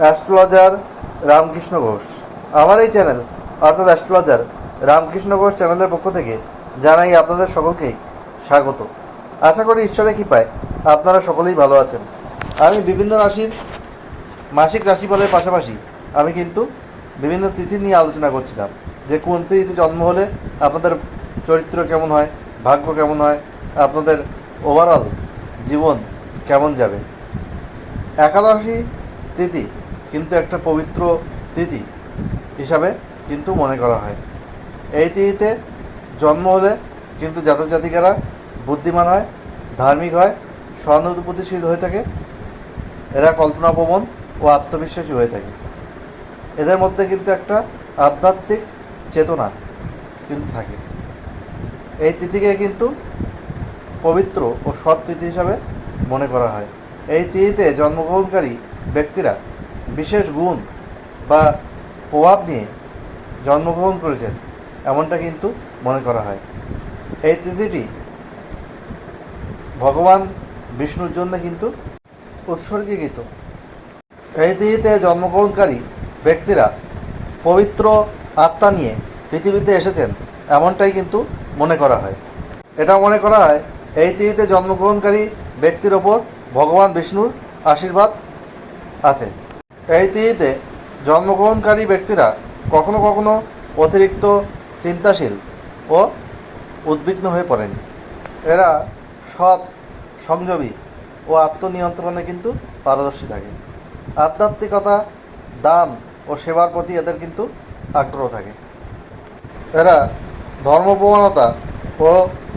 Astrologer Ramakrishna Ghosh. আমার এই channel, অর্থাৎ অ্যাস্ট্রোলজার রামকৃষ্ণ ঘোষ চ্যানেলের পক্ষ থেকে জানাই আপনাদের সকলকেই স্বাগত। আশা করি ঈশ্বরের কৃপায় আপনারা সকলেই ভালো আছেন। আমি বিভিন্ন রাশির মাসিক রাশিফলের পাশাপাশি আমি কিন্তু বিভিন্ন তিথি নিয়ে আলোচনা করছিলাম যে কোন তিথিতে জন্ম হলে আপনাদের চরিত্র কেমন হয়, ভাগ্য কেমন হয়, আপনাদের ওভারঅল জীবন কেমন যাবে। একাদশী তিথি কিন্তু একটা পবিত্র তিথি হিসাবে কিন্তু মনে করা হয়। এই তিথিতে জন্ম হলে কিন্তু জাতক জাতিকারা বুদ্ধিমান হয়, ধার্মিক হয় সহানুভূতিশীল হয়ে থাকে। এরা কল্পনাপ্রবণ ও আত্মবিশ্বাসী হয়ে থাকে। এদের মধ্যে কিন্তু একটা আধ্যাত্মিক চেতনা কিন্তু থাকে। এই তিথিকে কিন্তু পবিত্র ও সৎ তিথি হিসাবে মনে করা হয়। এই তিথিতে জন্মগ্রহণকারী ব্যক্তিরা বিশেষ গুণ বা প্রভাব নিয়ে জন্মগ্রহণ করেছেন, এমনটা কিন্তু মনে করা হয়। এই তিথিটি ভগবান বিষ্ণুর জন্য কিন্তু উৎসর্গীকৃত। এই তিথিতে জন্মগ্রহণকারী ব্যক্তিরা পবিত্র আত্মা নিয়ে পৃথিবীতে এসেছেন, এমনটাই কিন্তু মনে করা হয়। এটা মনে করা হয়, এই তিথিতে জন্মগ্রহণকারী ব্যক্তির ওপর ভগবান বিষ্ণুর আশীর্বাদ আছে। এই তিথিতে জন্মগ্রহণকারী ব্যক্তিরা কখনো কখনো অতিরিক্ত চিন্তাশীল ও উদ্বিগ্ন হয়ে পড়েন। এরা সৎ, সংযমী ও আত্মনিয়ন্ত্রণে কিন্তু পারদর্শী থাকে। আধ্যাত্মিকতা, দান ও সেবার প্রতি এদের কিন্তু আগ্রহ থাকে। এরা ধর্মপ্রবণতা ও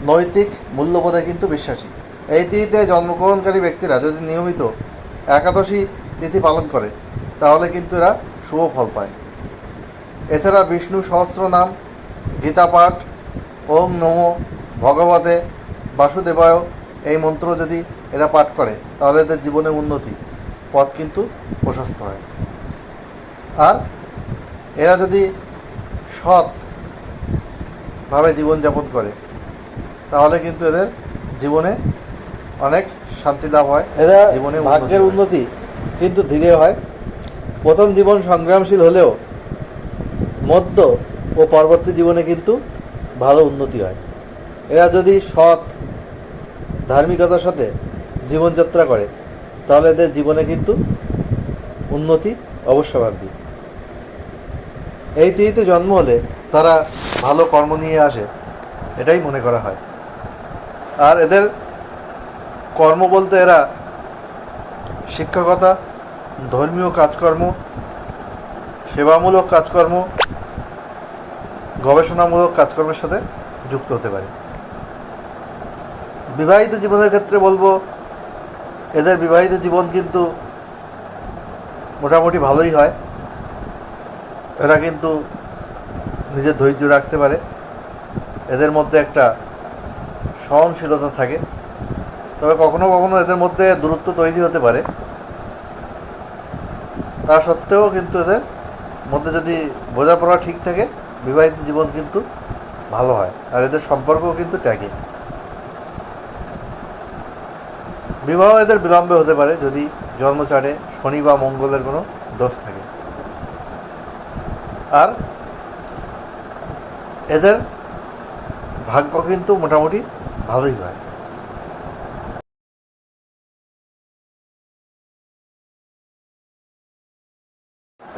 নৈতিক মূল্যবোধে কিন্তু বিশ্বাসী। এই তিথিতে জন্মগ্রহণকারী ব্যক্তিরা যদি নিয়মিত একাদশী তিথি পালন করে তাহলে কিন্তু এরা শুভ ফল পায়। এছাড়া বিষ্ণু সহস্র নাম গীতা পাঠ ওম নমো ভগবতে বাসুদেবায় এই মন্ত্র যদি এরা পাঠ করে তাহলে এদের জীবনে উন্নতি পথ কিন্তু প্রশস্ত হয়। আর এরা যদি সৎ ভাবে জীবনযাপন করে তাহলে কিন্তু এদের জীবনে অনেক শান্তি লাভ হয় এরা জীবনে ভাগ্যের উন্নতি কিন্তু ধীরে হয়। প্রথম জীবন সংগ্রামশীল হলেও মধ্য ও পরবর্তী জীবনে কিন্তু ভালো উন্নতি হয়। এরা যদি সৎ, ধার্মিকতার সাথে জীবনযাত্রা করে, তাহলে এদের জীবনে কিন্তু উন্নতি অবশ্যম্ভাবী এই তিথিতে জন্ম হলে তারা ভালো কর্ম নিয়ে আসে, এটাই মনে করা হয়। আর এদের কর্ম বলতে এরা শিক্ষকতা, ধর্মীয় কাজকর্ম, সেবামূলক কাজকর্ম, গবেষণামূলক কাজকর্মের সাথে যুক্ত হতে পারে। বিবাহিত জীবনের ক্ষেত্রে বলব, এদের বিবাহিত জীবন কিন্তু মোটামুটি ভালোই হয়। এরা কিন্তু নিজের ধৈর্য রাখতে পারে। এদের মধ্যে একটা সহনশীলতা থাকে। তবে কখনো কখনো এদের মধ্যে দূরত্ব তৈরি হতে পারে। তা সত্ত্বেও কিন্তু এদের মধ্যে যদি বোঝাপড়া ঠিক থাকে, বিবাহিত জীবন কিন্তু ভালো হয়। আর এদের সম্পর্কও কিন্তু ট্যাগে। বিবাহ এদের বিলম্বে হতে পারে যদি জন্মচারে শনি বা মঙ্গলের কোনো দোষ থাকে। আর এদের ভাগ্য কিন্তু মোটামুটি ভালোই হয়।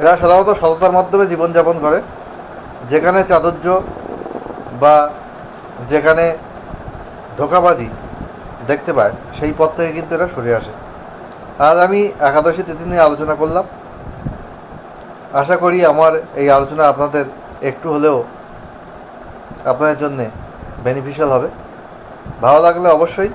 এরা সাধারণত সততার মাধ্যমে জীবনযাপন করে। যেখানে চাদুর্য বা যেখানে ধোকাবাজি দেখতে পায়, সেই পথ থেকে কিন্তু এরা সরে আসে। আজ আমি একাদশী তিথি নিয়ে আলোচনা করলাম। আশা করি আমার এই আলোচনা আপনাদের একটু হলেও আপনাদের জন্যে বেনিফিশিয়াল হবে। ভালো লাগলে অবশ্যই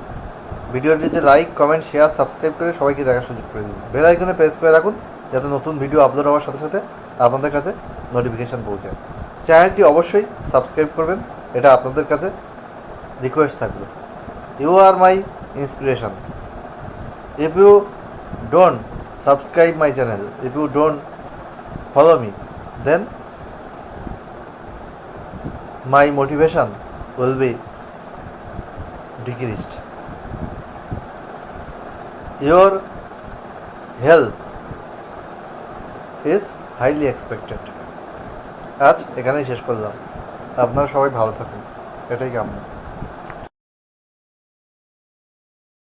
ভিডিওটিতে লাইক কমেন্ট শেয়ার সাবস্ক্রাইব করে সবাইকে দেখার সুযোগ করে দিন। বেল আইকনে প্রেস করে রাখুন। যাতে নতুন ভিডিও আপলোড হওয়ার সাথে সাথে আপনাদের কাছে নোটিফিকেশান পৌঁছায় চ্যানেলটি অবশ্যই সাবস্ক্রাইব করবেন, এটা আপনাদের কাছে রিকোয়েস্ট থাকবে। You are my inspiration if you don't subscribe my channel if you don't follow me then my motivation will be decreased your help is highly expected আজ এখানেই শেষ করলাম। আপনারা সবাই ভালো থাকুন। এটাই কাম্য।